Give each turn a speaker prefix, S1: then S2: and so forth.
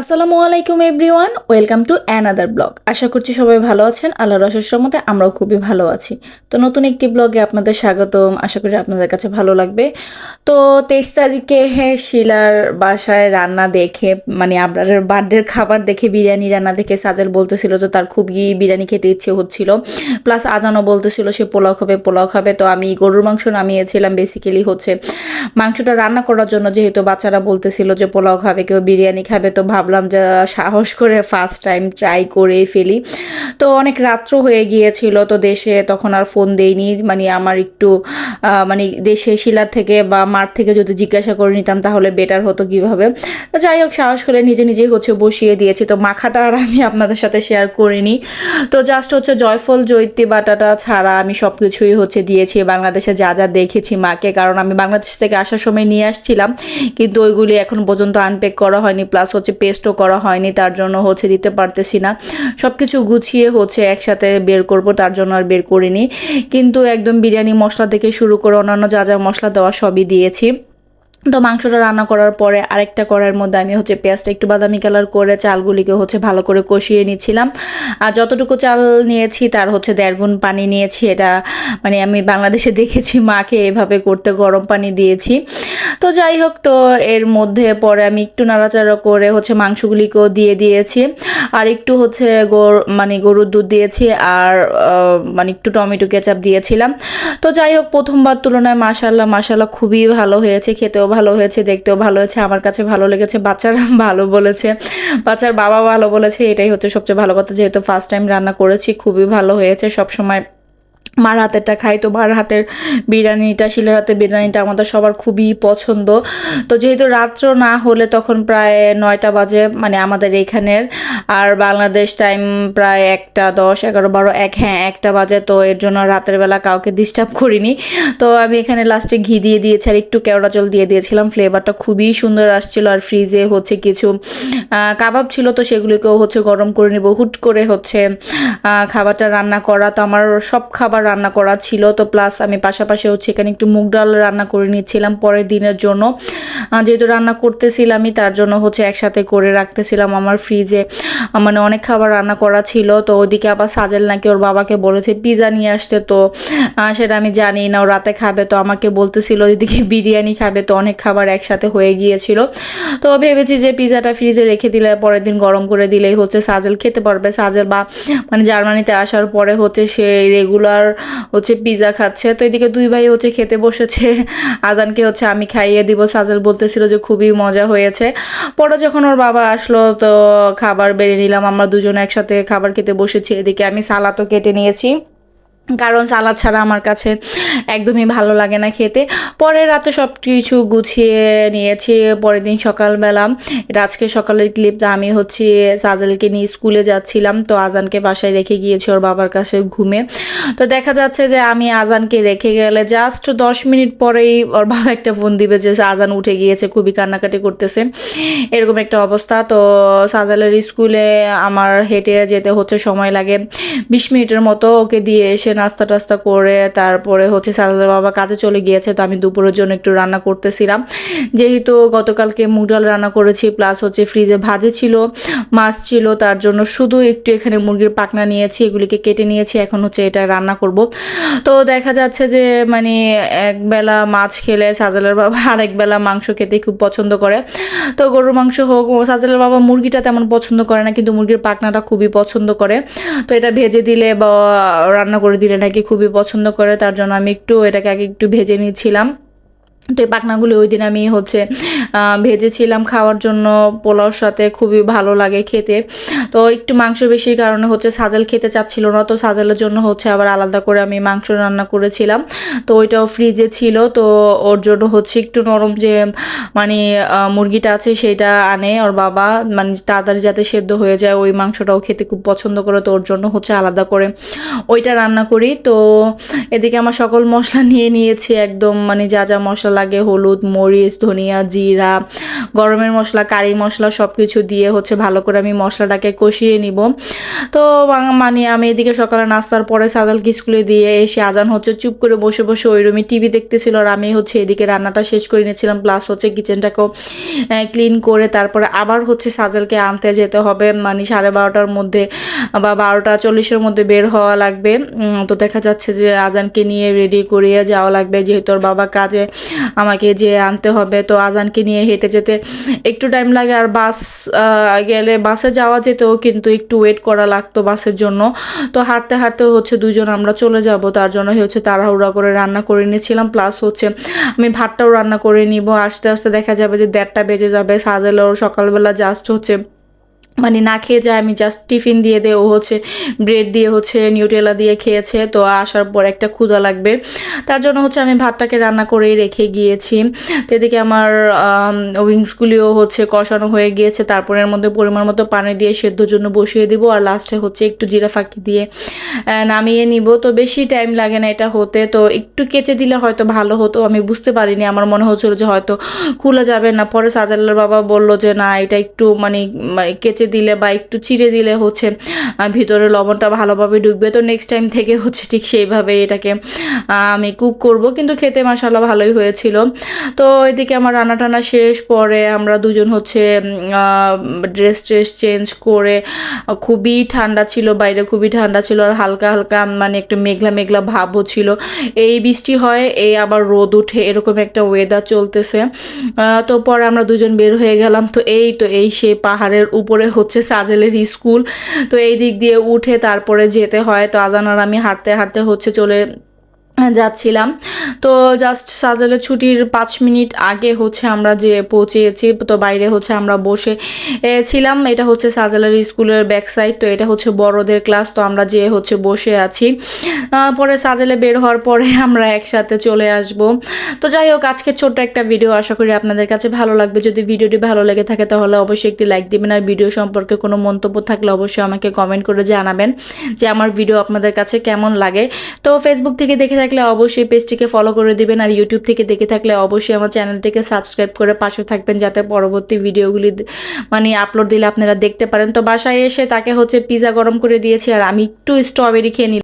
S1: আসসালামু আলাইকুম everyone, welcome to another blog. আশা করছি সবাই ভালো আছেন আল্লাহ রসের সম্মতে আমরাও খুবই ভালো আছি। তো নতুন একটি ব্লগে আপনাদের স্বাগতম, আশা করি আপনাদের কাছে ভালো লাগবে। তো তেইশ তারিখে হ্যাঁ শিলার বাসায় রান্না দেখে মানে আপনার বার্থডের খাবার দেখে, বিরিয়ানি রান্না দেখে সাজেল বলতেছিল যে তার খুবই বিরিয়ানি খেতে ইচ্ছে হচ্ছিল। প্লাস আজানও বলতেছিল সে পোলাও খাবে পোলাও খাবে। তো আমি গরুর মাংস নামিয়েছিলাম বেসিক্যালি হচ্ছে মাংসটা রান্না করার জন্য যেহেতু বাচ্চারা বলতেছিল যে পোলাও খাবে, কেউ বিরিয়ানি খাবে, তো ভাবলাম যে সাহস করে ফার্স্ট টাইম ট্রাই করে ফেলি। তো অনেক রাত্র হয়ে গিয়েছিল, তো দেশে তখন আর ফোন দেইনি। মানে আমার একটু মানে দেশে শিলার থেকে বা মার থেকে যদি জিজ্ঞাসা করে নিতাম, তাহলে বেটার হতো কীভাবে। তো যাই হোক, সাহস করে নিজে নিজেই হচ্ছে বসিয়ে দিয়েছি। তো মাখাটা আর আমি আপনাদের সাথে শেয়ার করিনি। তো জাস্ট হচ্ছে জয়ফল জৈত্রী বাটাটা ছাড়া আমি সব কিছুই হচ্ছে দিয়েছি। বাংলাদেশে যা যা দেখেছি মাকে, কারণ আমি বাংলাদেশ থেকে আসার সময় নিয়ে আসছিলাম। কিন্তু ওইগুলি এখন পর্যন্ত আনপ্যাক করা হয়নি। প্লাস হচ্ছে পেস্টও করা হয়নি, তার জন্য হচ্ছে দিতে পারতেছি না। সব কিছু গুছিয়ে হচ্ছে একসাথে বের করব, তার জন্য আর বের করিনি। কিন্তু একদম বিরিয়ানি মশলা থেকে শুরু করে অন্যান্য যা যা মশলা দেওয়া সবই দিয়েছি। তো মাংসটা রান্না করার পরে আরেকটা করার মধ্যে আমি হচ্ছে পেঁয়াজটা একটু বাদামি কালার করে চালগুলিকে হচ্ছে ভালো করে কষিয়ে নিচ্ছিলাম। আর যতটুকু চাল নিয়েছি তার হচ্ছে দেড় গুণ পানি নিয়েছি। এটা মানে আমি বাংলাদেশে দেখেছি মাকে এভাবে করতে গরম পানি দিয়েছি। তো যাই হোক, তো এর মধ্যে পরে আমি একটু নাড়াচাড়া করে হচ্ছে মাংসগুলিকেও দিয়ে দিয়েছি। আর একটু হচ্ছে গর মানে গরুর দুধ দিয়েছি আর মানে একটু টমেটো কেচাপ দিয়েছিলাম। তো যাই হোক, প্রথমবার তুলনায় মাশাল্লাহ মাশাল্লাহ খুবই ভালো হয়েছে, খেতেও ভালো হয়েছে, দেখতেও ভালো হয়েছে, আমার কাছে ভালো লেগেছে, বাচ্চারা ভালো বলেছে, বাচ্চার বাবা ভালো বলেছে, এটাই হচ্ছে সবচেয়ে ভালো কথা। যেহেতু ফার্স্ট টাইম রান্না করেছি, খুবই ভালো হয়েছে, সবসময় মার হাতেরটা খাই। তো মার হাতের বিরিয়ানিটা, শিলের হাতের বিরিয়ানিটা আমাদের সবার খুবই পছন্দ। তো যেহেতু রাত্র না হলে তখন প্রায় নয়টা বাজে মানে আমাদের এইখানের আর বাংলাদেশ টাইম প্রায় একটা দশ, এগারো, বারো, এক হ্যাঁ একটা বাজে। তো এর জন্য রাতের বেলা কাউকে ডিস্টার্ব করিনি। তো আমি এখানে লাস্টে ঘি দিয়ে দিয়েছি আর একটু কেওড়া জল দিয়ে দিয়েছিলাম। ফ্লেভারটা খুবই সুন্দর আসছিল আর ফ্রিজে হচ্ছে কিছু কাবাব ছিল। তো সেগুলিকেও হচ্ছে গরম করে নিব। হুট করে হচ্ছে খাবারটা রান্না করা। তো আমার সব খাবার রান্না করা ছিল। তো প্লাস আমি পাশাপাশি হচ্ছে এখানে একটু মুগ ডাল রান্না করে নিয়েছিলাম পরের দিনের জন্য। যেহেতু রান্না করতেছিলামই, তার জন্য হচ্ছে একসাথে করে রাখতেছিলাম আমার ফ্রিজে মানে অনেক খাবার রান্না করা ছিল, তো ওদিকে আবার সাজেল নাকি ওর বাবাকে বলেছে পিজা নিয়ে আসতে, তো সেটা আমি জানি না, ও রাতে খাবে, তো আমাকে বলতেছিল এদিকে বিরিয়ানি খাবে, তো অনেক খাবার একসাথে হয়ে গিয়েছিল। তো ভেবেছি যে পিজাটা ফ্রিজে রেখে দিলে পরের দিন গরম করে দিলেই হচ্ছে সাজেল খেতে পারবে। সাজেল বা মানে জার্মানিতে আসার পরে হচ্ছে সে রেগুলার হচ্ছে পিজা খাচ্ছে, তো এদিকে দুই ভাই হচ্ছে খেতে বসেছে। আজানকে হচ্ছে আমি খাইয়ে দিব, সাজেল বলতেছিল যে খুবই মজা হয়েছে। পরে যখন ওর বাবা আসলো, তো খাবার বেড়ে নিলাম। আমরা দুজনে একসাথে খাবার খেতে বসেছি। এদিকে আমি সালাতও কেটে নিয়েছি। কারণ সালাদ ছাড়া আমার কাছে একদমই ভালো লাগে না খেতে। পরে রাতে সব কিছু গুছিয়ে নিয়েছি। পরের দিন সকালবেলা আজকে সকালের ক্লিপটা আমি হচ্ছে সাজালকে নিয়ে স্কুলে যাচ্ছিলাম। তো আজানকে বাসায় রেখে গিয়েছি ওর বাবার কাছে ঘুমে। তো দেখা যাচ্ছে যে আমি আজানকে রেখে গেলে জাস্ট দশ মিনিট পরেই ওর বাবা একটা ফোন দিবে যে আজান উঠে গিয়েছে, খুবই কান্নাকাটি করতেছে। এরকম একটা অবস্থা। তো সাজালের স্কুলে আমার হেঁটে যেতে হচ্ছে, সময় লাগে। বিশ মিনিটের মতো ওকে দিয়ে এসে নাস্তা টাস্তা করে, তারপরে হচ্ছে সাজালের বাবা কাজে চলে গিয়েছে, তো আমি দুপুরের জন্য একটু রান্না করতেছিলাম। যেহেতু গতকালকে মুগ ডাল রান্না করেছি প্লাস হচ্ছে ফ্রিজে ভাজে ছিল, মাছ ছিল, তার জন্য শুধু একটু এখানে মুরগির পাকনা নিয়েছি, এগুলিকে কেটে নিয়েছি, এখন হচ্ছে এটা রান্না করব। তো দেখা যাচ্ছে যে মানে একবেলা মাছ খেলে সাজালের বাবা আরেক বেলা মাংস খেতে খুব পছন্দ করে। তো গরুর মাংস হোক সাজালের বাবা মুরগিটা তেমন পছন্দ করে না, কিন্তু মুরগির পাকনাটা খুবই পছন্দ করে। তো এটা ভেজে দিলে বা রান্না করে দিলে নাকি খুবই পছন্দ করে তার জন্য আমি একটু এটাকে আগে একটু ভেজে নিচ্ছিলাম। তো এই পাখনাগুলো ওই দিন আমি হচ্ছে ভেজেছিলাম খাওয়ার জন্য পোলাওর সাথে, খুবই ভালো লাগে খেতে। তো একটু মাংস বেশির কারণে হচ্ছে সাজাল খেতে চাচ্ছিল না, তো সাজালের জন্য হচ্ছে আবার আলাদা করে আমি মাংস রান্না করেছিলাম। তো ওইটাও ফ্রিজে ছিল, তো ওর জন্য হচ্ছে একটু নরম যে মানে মুরগিটা আছে সেটা আনে ওর বাবা। মানে তাড়াতাড়ি যাতে সেদ্ধ হয়ে যায়, ওই মাংসটাও খেতে খুব পছন্দ করে, তো ওর জন্য হচ্ছে আলাদা করে ওইটা রান্না করি। তো এদিকে আমার সকল মশলা নিয়ে নিয়েছি, একদম মানে যা যা মশলা লাগে হলুদ, মরিচ, ধনিয়া, জিরা, গরমের মশলা, কারি মশলা সব কিছু দিয়ে হচ্ছে ভালো করে আমি মশলাটাকে কষিয়ে নিব। তো মানে আমি এদিকে সকালে নাস্তার পরে সাদালকে স্কুলে দিয়ে এসে আজান হচ্ছে, চুপ করে বসে বসে ওই রুমে টিভি দেখতেছিল আর আমি হচ্ছে এদিকে রান্নাটা শেষ করে নিয়েছিলাম, প্লাস হচ্ছে কিচেনটাকেও ক্লিন করে তারপরে আবার হচ্ছে সাজেলকে আনতে যেতে হবে। মানে সাড়ে বারোটার মধ্যে বা বারোটা চল্লিশের মধ্যে বের হওয়া লাগবে। তো দেখা যাচ্ছে যে আজানকে নিয়ে রেডি করিয়ে যাওয়া লাগবে, যেহেতু ওর বাবা কাজে আমাকে যে আনতে হবে। তো আজানকে নিয়ে হেঁটে যেতে একটু টাইম লাগে। আর বাস গেলে বাসে যাওয়া যেতেও কিন্তু একটু ওয়েট করা লাগতো বাসের জন্য। তো হাঁটতে হাঁটতে হচ্ছে দুজন আমরা চলে যাব। তার জন্য হচ্ছে তাড়াহুড়া করে রান্না করে নিয়েছিলাম। প্লাস হচ্ছে আমি ভাতটাও রান্না করে নিব। আস্তে আস্তে দেখা যাবে যে দেড়টা বেজে যাবে। সাজেলেও সকালবেলা জাস্ট হচ্ছে মানে না খেয়ে যায়, আমি জাস্ট টিফিন দিয়ে দে ও হচ্ছে ব্রেড দিয়ে হচ্ছে নিউটেলা দিয়ে খেয়েছে, তো আসার পর একটা ক্ষুধা লাগবে। তার জন্য হচ্ছে আমি ভাতটাকে রান্না করেই রেখে গিয়েছি। তো এদিকে আমার উইংসগুলিও হচ্ছে কষানো হয়ে গিয়েছে তারপর এর মধ্যে পরিমাণ মতো পানি দিয়ে সেদ্ধর জন্য বসিয়ে দিব, আর লাস্টে হচ্ছে একটু জিরা ফাঁকি দিয়ে নামিয়ে নিব। তো বেশি টাইম লাগে না এটা হতে, তো একটু কেচে দিলে হয়তো ভালো হতো, আমি বুঝতে পারিনি, আমার মনে হচ্ছিল যে হয়তো খুলে যাবে না। পরে সাজালের বাবা বলল যে না, এটা একটু মানে মানে কেচে দিলে বা একটু চিড়ে দিলে হচ্ছে ভিতরে লবণটা ভালোভাবে ঢুকবে। তো নেক্সট টাইম থেকে হচ্ছে ঠিক সেইভাবে এটাকে আমি কুক করব। কিন্তু খেতে মশালা ভালোই হয়েছিল। তো এদিকে আমার রান্না টানা শেষ, পরে আমরা দুজন হচ্ছে ড্রেস ট্রেস চেঞ্জ করে খুবই ঠান্ডা ছিল, বাইরে খুবই ঠান্ডা ছিল, আর হালকা হালকা মানে একটু মেঘলা মেঘলা ভাবও ছিল। এই বৃষ্টি হয়, এই আবার রোদ উঠে, এরকম একটা ওয়েদার চলতেছে। তো পরে আমরা দুজন বের হয়ে গেলাম। তো এই তো, এই সে পাহাড়ের উপরে হচ্ছে সাজেলের স্কুল। তো এই দিক দিয়ে উঠে তারপরে যেতে হয়। তো আজানার আমি হাঁটতে হাঁটতে হচ্ছে চলে যাচ্ছিলাম। তো জাস্ট সাজেলের ছুটির পাঁচ মিনিট আগে হচ্ছে আমরা যে পৌঁছেছি, তো বাইরে হচ্ছে আমরা বসে ছিলাম। এটা হচ্ছে সাজালের স্কুলের ব্যাক সাইড তো এটা হচ্ছে বড়দের ক্লাস তো আমরা যে হচ্ছে বসে আছি। পরে সাজালে বের হওয়ার পরে আমরা একসাথে চলে আসব। তো যাই হোক আজকে ছোট্ট একটা ভিডিও আশা করি আপনাদের কাছে ভালো লাগবে। যদি ভিডিওটি ভালো লেগে থাকে, তাহলে অবশ্যই একটি লাইক দিবেন। আর ভিডিও সম্পর্কে কোনো মন্তব্য থাকলে অবশ্যই আমাকে কমেন্ট করে জানাবেন যে আমার ভিডিও আপনাদের কাছে কেমন লাগে। তো ফেসবুক থেকে দেখে থাকলে অবশ্যই পেজটিকে ফলো করে দিবেন আর ইউটিউব থেকে দেখে থাকলে অবশ্যই আমার চ্যানেলটিকে সাবস্ক্রাইব করে পাশে থাকবেন যাতে পরবর্তী ভিডিওগুলি মানে আপলোড দিলে আপনারা দেখতে পারেন। তো বাসায় এসে তাকে হচ্ছে পিজা গরম করে দিয়েছি আর আমি একটু স্ট্রবেরি খেয়ে নিলাম।